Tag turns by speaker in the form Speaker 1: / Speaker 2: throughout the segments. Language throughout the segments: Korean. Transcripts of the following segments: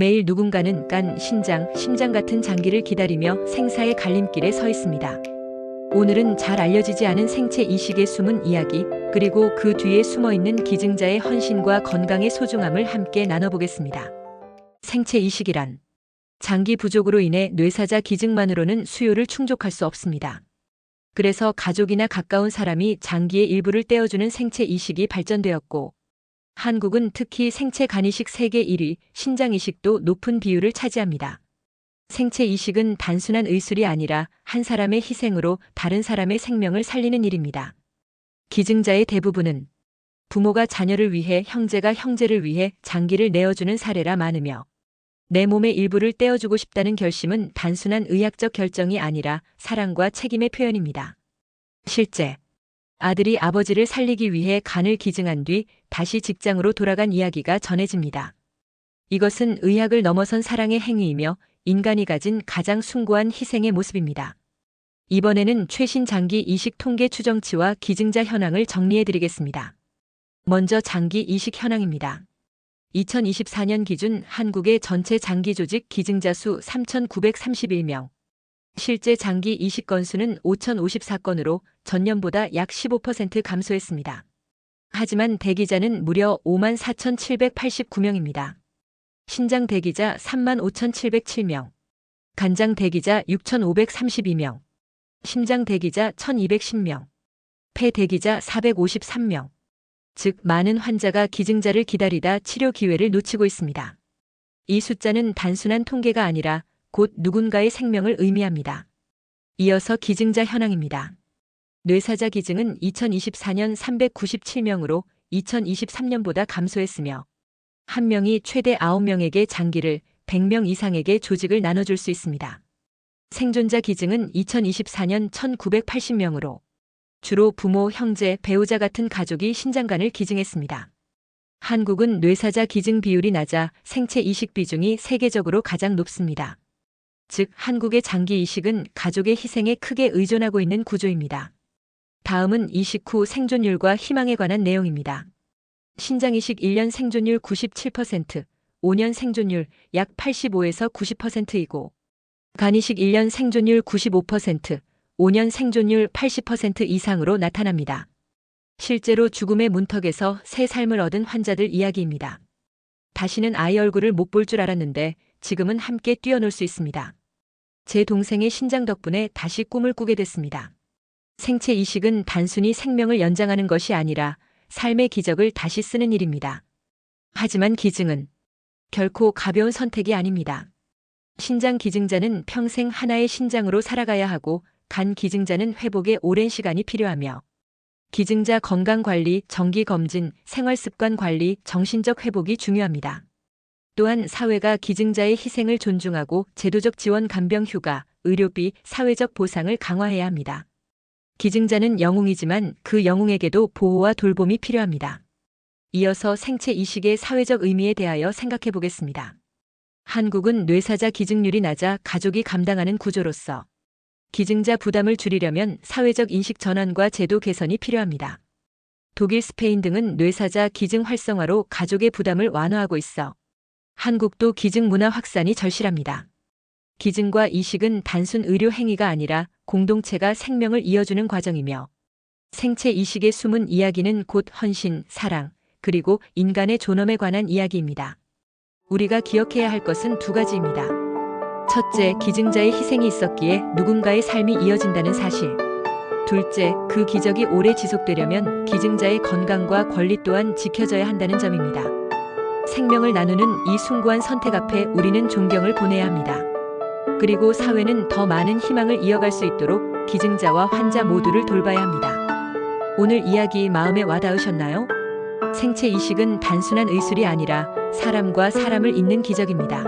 Speaker 1: 매일 누군가는 간, 신장, 심장 같은 장기를 기다리며 생사의 갈림길에 서 있습니다. 오늘은 잘 알려지지 않은 생체 이식의 숨은 이야기, 그리고 그 뒤에 숨어 있는 기증자의 헌신과 건강의 소중함을 함께 나눠보겠습니다. 생체 이식이란 장기 부족으로 인해 뇌사자 기증만으로는 수요를 충족할 수 없습니다. 그래서 가족이나 가까운 사람이 장기의 일부를 떼어주는 생체 이식이 발전되었고, 한국은 특히 생체 간이식 세계 1위, 신장 이식도 높은 비율을 차지합니다. 생체 이식은 단순한 의술이 아니라 한 사람의 희생으로 다른 사람의 생명을 살리는 일입니다. 기증자의 대부분은 부모가 자녀를 위해 형제가 형제를 위해 장기를 내어주는 사례라 많으며 내 몸의 일부를 떼어주고 싶다는 결심은 단순한 의학적 결정이 아니라 사랑과 책임의 표현입니다. 실제 아들이 아버지를 살리기 위해 간을 기증한 뒤 다시 직장으로 돌아간 이야기가 전해집니다. 이것은 의학을 넘어선 사랑의 행위이며 인간이 가진 가장 숭고한 희생의 모습입니다. 이번에는 최신 장기 이식 통계 추정치와 기증자 현황을 정리해 드리겠습니다. 먼저 장기 이식 현황입니다. 2024년 기준 한국의 전체 장기 조직 기증자 수 3,931명. 실제 장기 이식 건수는 5,054건으로 전년보다 약 15% 감소했습니다. 하지만 대기자는 무려 54,789명입니다. 신장 대기자 35,707명. 간장 대기자 6,532명. 심장 대기자 1,210명. 폐 대기자 453명. 즉, 많은 환자가 기증자를 기다리다 치료 기회를 놓치고 있습니다. 이 숫자는 단순한 통계가 아니라 곧 누군가의 생명을 의미합니다. 이어서 기증자 현황입니다. 뇌사자 기증은 2024년 397명으로 2023년보다 감소했으며, 한 명이 최대 9명에게 장기를 100명 이상에게 조직을 나눠줄 수 있습니다. 생존자 기증은 2024년 1980명으로 주로 부모, 형제, 배우자 같은 가족이 신장관을 기증했습니다. 한국은 뇌사자 기증 비율이 낮아 생체 이식 비중이 세계적으로 가장 높습니다. 즉, 한국의 장기 이식은 가족의 희생에 크게 의존하고 있는 구조입니다. 다음은 이식 후 생존율과 희망에 관한 내용입니다. 신장 이식 1년 생존율 97%, 5년 생존율 약 85에서 90%이고, 간이식 1년 생존율 95%, 5년 생존율 80% 이상으로 나타납니다. 실제로 죽음의 문턱에서 새 삶을 얻은 환자들 이야기입니다. 다시는 아이 얼굴을 못 볼 줄 알았는데 지금은 함께 뛰어놀 수 있습니다. 제 동생의 신장 덕분에 다시 꿈을 꾸게 됐습니다. 생체 이식은 단순히 생명을 연장하는 것이 아니라 삶의 기적을 다시 쓰는 일입니다. 하지만 기증은 결코 가벼운 선택이 아닙니다. 신장 기증자는 평생 하나의 신장으로 살아가야 하고 간 기증자는 회복에 오랜 시간이 필요하며 기증자 건강 관리, 정기 검진, 생활 습관 관리, 정신적 회복이 중요합니다. 또한 사회가 기증자의 희생을 존중하고 제도적 지원 간병 휴가, 의료비, 사회적 보상을 강화해야 합니다. 기증자는 영웅이지만 그 영웅에게도 보호와 돌봄이 필요합니다. 이어서 생체 이식의 사회적 의미에 대하여 생각해 보겠습니다. 한국은 뇌사자 기증률이 낮아 가족이 감당하는 구조로서 기증자 부담을 줄이려면 사회적 인식 전환과 제도 개선이 필요합니다. 독일, 스페인 등은 뇌사자 기증 활성화로 가족의 부담을 완화하고 있어 한국도 기증 문화 확산이 절실합니다. 기증과 이식은 단순 의료 행위가 아니라 공동체가 생명을 이어주는 과정이며 생체 이식의 숨은 이야기는 곧 헌신, 사랑, 그리고 인간의 존엄에 관한 이야기입니다. 우리가 기억해야 할 것은 두 가지입니다. 첫째, 기증자의 희생이 있었기에 누군가의 삶이 이어진다는 사실. 둘째, 그 기적이 오래 지속되려면 기증자의 건강과 권리 또한 지켜져야 한다는 점입니다. 생명을 나누는 이 숭고한 선택 앞에 우리는 존경을 보내야 합니다. 그리고 사회는 더 많은 희망을 이어갈 수 있도록 기증자와 환자 모두를 돌봐야 합니다. 오늘 이야기 마음에 와닿으셨나요? 생체 이식은 단순한 의술이 아니라 사람과 사람을 잇는 기적입니다.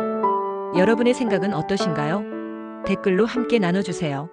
Speaker 1: 여러분의 생각은 어떠신가요? 댓글로 함께 나눠주세요.